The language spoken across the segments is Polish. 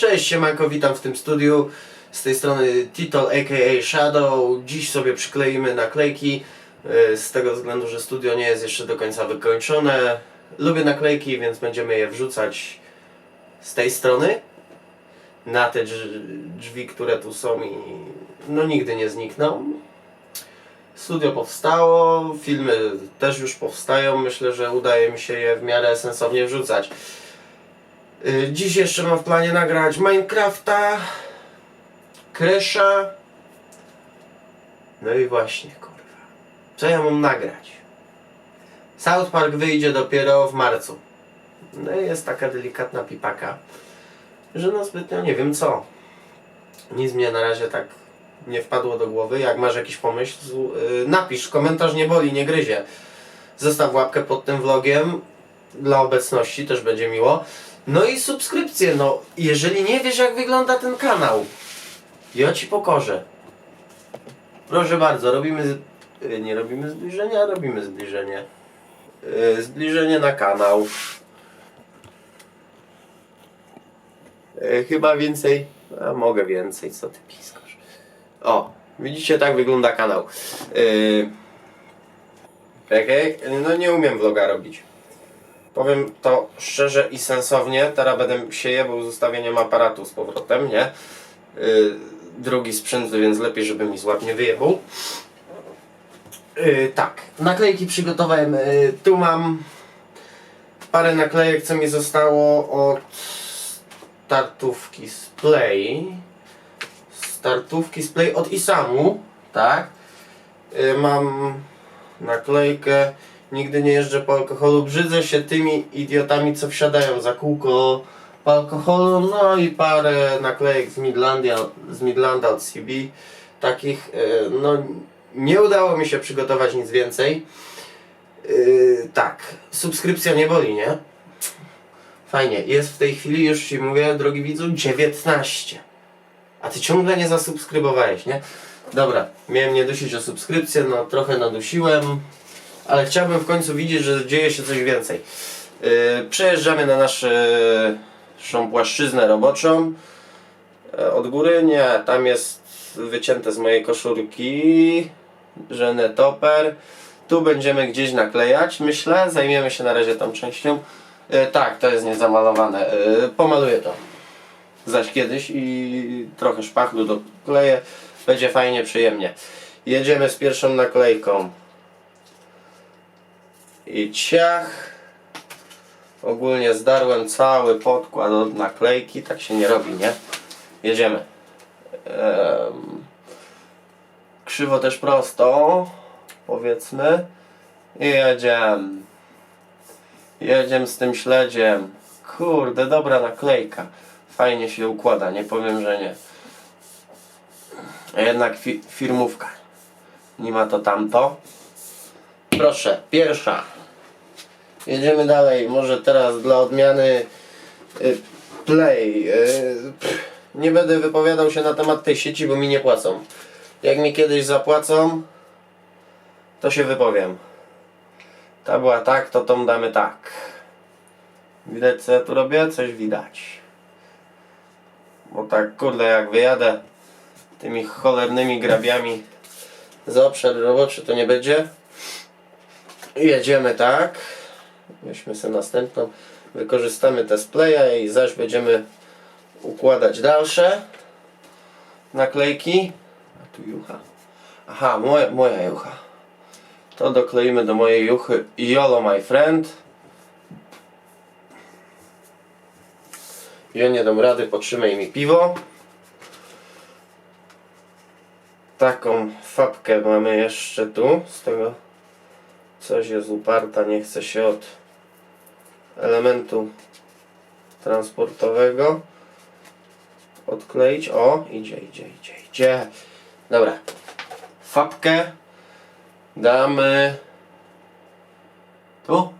Cześć, siemanko, witam w tym studiu. Z tej strony Titol aka Shadow. Dziś sobie przykleimy naklejki. yy, Z tego względu, że studio nie jest jeszcze do końca wykończone. Lubię naklejki, więc będziemy je wrzucać z tej strony na te drz- drzwi, które tu są i no nigdy nie znikną. Studio powstało, filmy też już powstają. Myślę, że udaje mi się je w miarę sensownie wrzucać. Y, Dziś jeszcze mam w planie nagrać Minecrafta, Crash'a. No i właśnie, kurwa. Co ja mam nagrać? South Park wyjdzie dopiero w marcu. No i jest taka delikatna pipaka, że no zbytnio nie wiem co. Nic mnie na razie tak nie wpadło do głowy. Jak masz jakiś pomysł, y, napisz. Komentarz nie boli, nie gryzie. Zostaw łapkę pod tym vlogiem. Dla obecności też będzie miło. No i subskrypcję, no jeżeli nie wiesz jak wygląda ten kanał, ja ci pokorzę. Proszę bardzo, robimy, z... y, nie robimy zbliżenia, robimy zbliżenie. Y, Zbliżenie na kanał. Y, Chyba więcej, a mogę więcej, co ty piskasz. O, widzicie tak wygląda kanał. Yy... No nie umiem vloga robić. Powiem to szczerze i sensownie, teraz będę się jebał z ustawieniem aparatu z powrotem, nie? Yy, drugi sprzęt, więc lepiej, żeby mi z łap nie wyjebał. Yy, tak, naklejki przygotowałem. Yy, tu mam parę naklejek, co mi zostało od startówki z Play. Startówki z Play od Isamu, tak? Yy, mam naklejkę Nigdy nie jeżdżę po alkoholu. Brzydzę się tymi idiotami, co wsiadają za kółko po alkoholu. No i parę naklejek z Midlandia, z Midlanda od CB. Takich, e, no nie udało mi się przygotować nic więcej. E, tak, subskrypcja nie boli, nie? Fajnie, jest w tej chwili, już Ci mówię, drogi widzu, 19. A Ty ciągle nie zasubskrybowałeś, nie? Dobra, miałem nie dusić o subskrypcję, no trochę nadusiłem ale chciałbym w końcu widzieć, że dzieje się coś więcej. Yy, przejeżdżamy na naszą naszą płaszczyznę roboczą. E, Od góry nie, tam jest wycięte z mojej koszulki, że netoper. Tu będziemy gdzieś naklejać, myślę. Zajmiemy się na razie tą częścią. Tak, to jest niezamalowane. Pomaluję to. Zaś kiedyś i trochę szpachlu dokleję. Będzie fajnie, przyjemnie. Jedziemy z pierwszą naklejką i ciach. Ogólnie zdarłem cały podkład od naklejki, tak się nie robi, nie? Jedziemy. Em, krzywo też prosto, powiedzmy. I jedziemy. Jedziemy z tym śledziem. Kurde, dobra naklejka. Fajnie się układa, nie powiem, że nie. Jednak fi firmówka. Nie ma to tamto. Proszę, pierwsza. Jedziemy dalej. Może teraz dla odmiany y, play. Y, nie będę wypowiadał się na temat tej sieci, bo mi nie płacą. Jak mi kiedyś zapłacą, to się wypowiem. Ta była tak, to tą damy tak. Widać co ja tu robię? Coś widać. Bo tak kurde jak wyjadę tymi cholernymi grabiami za obszar roboczy to nie będzie. Jedziemy tak. Weźmy sobie następną. Wykorzystamy te splaya i zaś będziemy układać dalsze naklejki. A tu jucha. Aha, moja, moja jucha. To dokleimy do mojej juchy YOLO my friend. Ja nie dam rady, potrzymaj mi piwo. Taką fabkę mamy jeszcze tu. Z tego coś jest uparta, nie chce się od elementu transportowego odkleić. O, idzie, idzie, idzie, idzie. Dobra. Fabkę damy tu.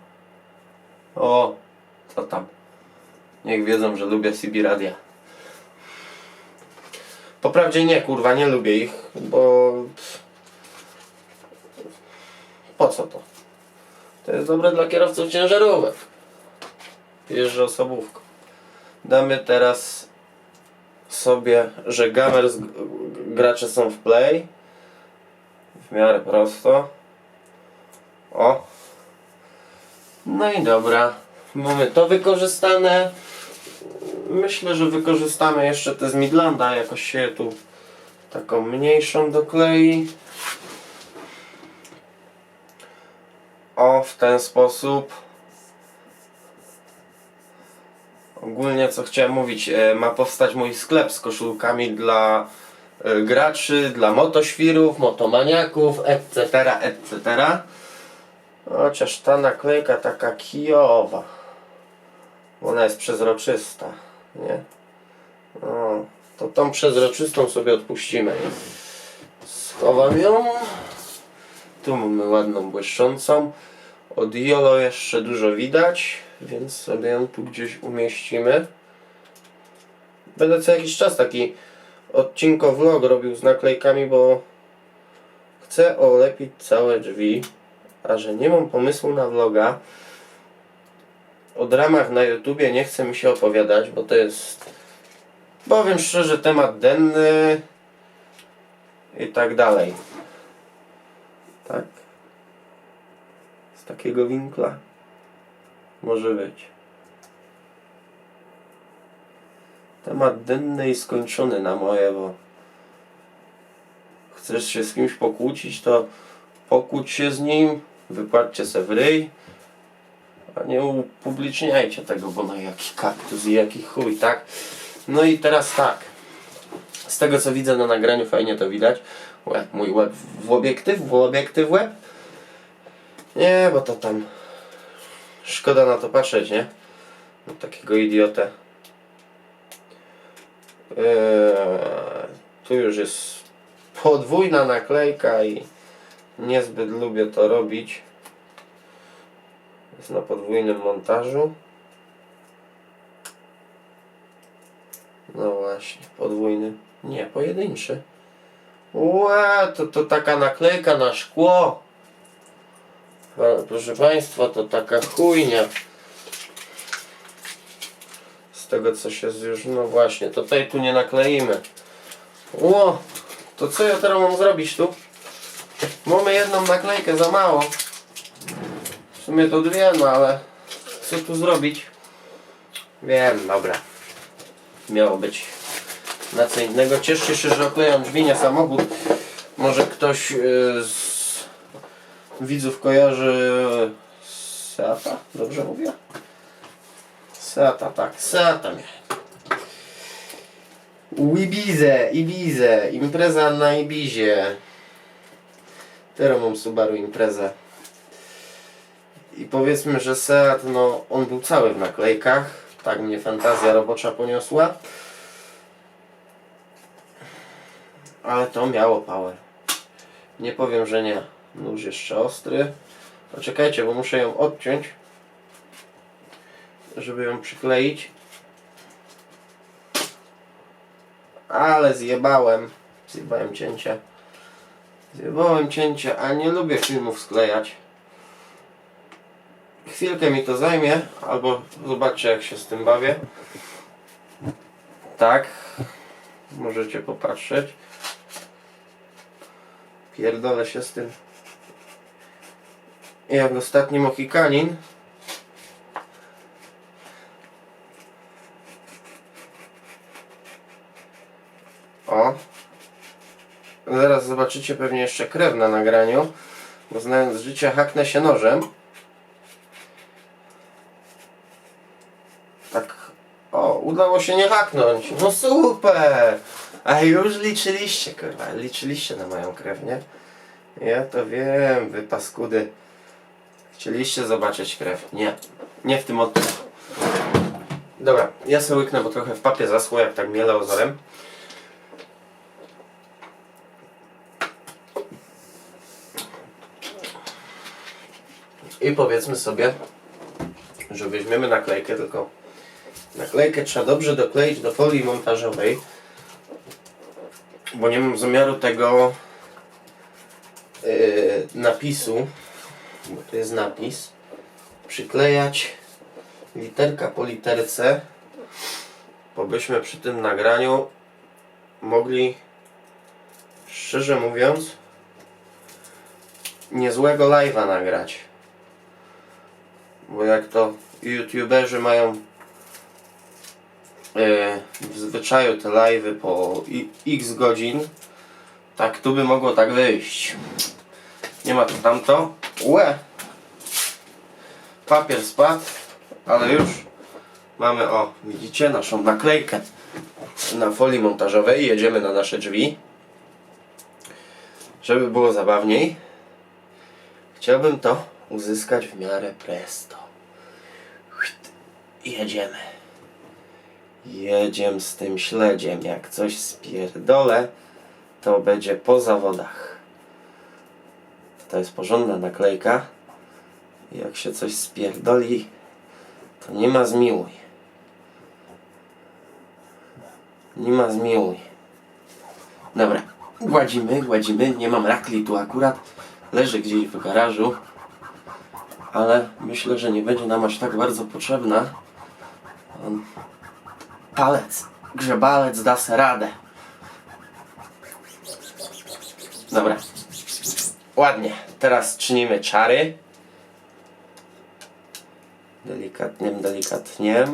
O, co tam? Niech wiedzą, że lubię CB Radia. Poprawdzie nie, kurwa, nie lubię ich, bo po co to? To jest dobre dla kierowców ciężarówek. Jeżdżę osobówką. Damy teraz sobie, że gamers gracze są w play. W miarę prosto. O. No i dobra. Mamy to wykorzystane. Myślę, że wykorzystamy jeszcze te z Midlanda. Jakoś się tu taką mniejszą doklei. O, w ten sposób. Ogólnie co chciałem mówić, e, ma powstać mój sklep z koszulkami dla e, graczy, dla motoświrów, motomaniaków, etc., etc. Chociaż ta naklejka taka kijowa. Ona jest przezroczysta, nie? O, to tą przezroczystą sobie odpuścimy. Schowam ją. Tu mamy ładną błyszczącą. Od Jolo jeszcze dużo widać, więc sobie ją tu gdzieś umieścimy. Będę co jakiś czas taki odcinko vlog robił z naklejkami, bo chcę olepić całe drzwi, a że nie mam pomysłu na vloga, o dramach na YouTubie nie chce mi się opowiadać, bo to jest, powiem szczerze, temat denny i tak dalej. Tak? Z takiego winkla może być. Temat denny i skończony na moje, bo chcesz się z kimś pokłócić, to pokłóć się z nim, wypłaćcie se w ryj, a nie upubliczniajcie tego, bo no jaki kaktus i jaki chuj, tak? No i teraz tak. Z tego co widzę na nagraniu fajnie to widać. Łeb, mój łeb w obiektyw, w obiektyw łeb. Nie, bo to tam szkoda na to patrzeć, nie? Na takiego idiotę. Eee, tu już jest podwójna naklejka i niezbyt lubię to robić. Jest na podwójnym montażu. No właśnie, podwójny. Nie, pojedynczy. Łe, to, to taka naklejka na szkło. Proszę Państwa, to taka chujnia. Z tego co się już, no właśnie, to tutaj tu nie nakleimy. Ło, to co ja teraz mam zrobić tu? Mamy jedną naklejkę za mało. W sumie to dwie, no ale co tu zrobić? Wiem, dobra. Miało być na co innego. Cieszcie się, że oklejam drzwi, nie samochód. Może ktoś yy, z widzów kojarzy Seata? Dobrze mówię? Seata, tak. Seata miałem. Ibize, Ibize, impreza na Ibizie. Teraz mam Subaru imprezę. I powiedzmy, że Seat, no on był cały w naklejkach. Tak mnie fantazja robocza poniosła. Ale to miało power. Nie powiem, że nie. Nóż jeszcze ostry. Poczekajcie, bo muszę ją odciąć. Żeby ją przykleić. Ale zjebałem. Zjebałem cięcie. Zjebałem cięcie, a nie lubię filmów sklejać. Chwilkę mi to zajmie, albo zobaczcie jak się z tym bawię. Tak. Możecie popatrzeć. Pierdolę się z tym. Jak ostatni Mohikanin. O. Zaraz zobaczycie pewnie jeszcze krew na nagraniu. Bo znając życie haknę się nożem. Tak. O, udało się nie haknąć. No super! A już liczyliście, kurwa. Liczyliście na moją krew, nie? Ja to wiem, wy paskudy. Chcieliście zobaczyć krew. Nie. Nie w tym odcinku. Dobra, ja sobie łyknę, bo trochę w papie zaschło, jak tak miele ozorem. I powiedzmy sobie, że weźmiemy naklejkę, tylko naklejkę trzeba dobrze dokleić do folii montażowej, bo nie mam zamiaru tego yy, napisu, bo to jest napis, przyklejać literka po literce, bo byśmy przy tym nagraniu mogli, szczerze mówiąc, niezłego live'a nagrać. Bo jak to youtuberzy mają e, w zwyczaju te live'y po x godzin, tak tu by mogło tak wyjść. Nie ma to tamto. Łe! Papier spadł, ale już mamy, o, widzicie, naszą naklejkę na folii montażowej. Jedziemy na nasze drzwi. Żeby było zabawniej, chciałbym to uzyskać w miarę presto. Jedziemy. Jedziemy z tym śledziem. Jak coś spierdolę, to będzie po zawodach. To jest porządna naklejka. Jak się coś spierdoli, to nie ma zmiłuj. Nie ma zmiłuj. Dobra, gładzimy, gładzimy. Nie mam rakli tu akurat. Leży gdzieś w garażu. Ale myślę, że nie będzie nam aż tak bardzo potrzebna. Palec, grzebalec da se radę. Dobra. Ładnie. Teraz czynimy czary. Delikatnie, delikatnie.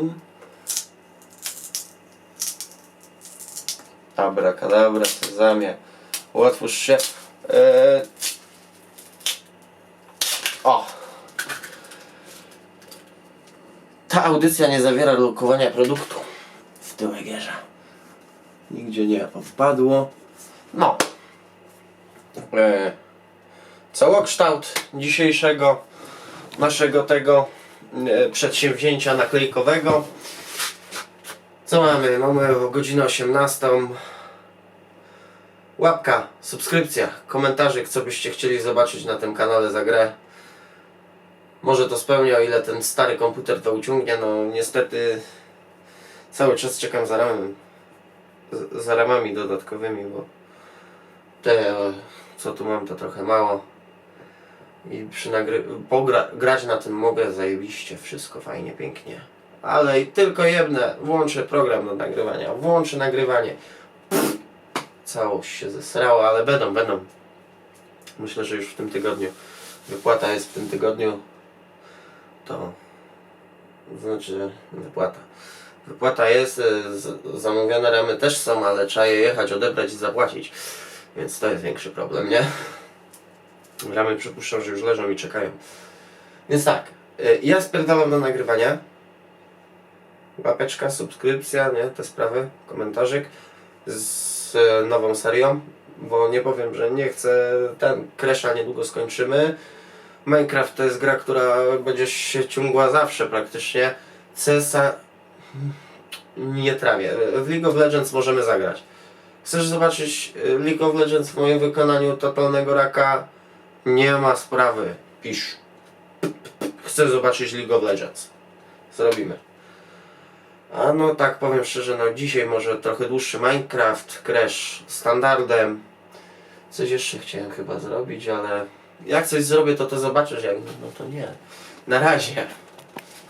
Abracadabra, sezamie. Otwórz się. Eee... O! Ta audycja nie zawiera lokowania produktu w tyłegierza. Nigdzie nie odpadło. No. Eee... Całokształt dzisiejszego naszego tego e, przedsięwzięcia naklejkowego. Co mamy? Mamy godzinę 18. Łapka, subskrypcja, komentarzyk, co byście chcieli zobaczyć na tym kanale za grę. Może to spełnia, o ile ten stary komputer to uciągnie. No niestety cały czas czekam za ramem. Za ramami dodatkowymi, bo te co tu mam to trochę mało. I przy nagry... grać na tym mogę zajebiście, wszystko fajnie, pięknie. Ale i tylko jedne, włączę program do nagrywania, włączę nagrywanie. Pff, całość się zesrała, ale będą, będą. Myślę, że już w tym tygodniu. Wypłata jest w tym tygodniu. To znaczy wypłata. Wypłata jest, y, zamówione ramy też są, ale trzeba je jechać, odebrać i zapłacić. Więc to jest większy problem, nie? Ramy przypuszczam, że już leżą i czekają. Więc tak, y, ja spierdalam do nagrywania. Łapeczka, subskrypcja, nie? Te sprawy, komentarzyk z e, nową serią, bo nie powiem, że nie chcę, ten Crash'a niedługo skończymy. Minecraft to jest gra, która będzie się ciągła zawsze praktycznie. CSa nie trawię. W League of Legends możemy zagrać. Chcesz zobaczyć y, League of Legends w moim wykonaniu totalnego raka? Nie ma sprawy. Pisz. Chcę zobaczyć League of Legends. Zrobimy. A no tak powiem szczerze, no dzisiaj może trochę dłuższy Minecraft, Crash standardem. Coś jeszcze chciałem chyba zrobić, ale jak coś zrobię, to to zobaczysz, jak no to nie. Na razie.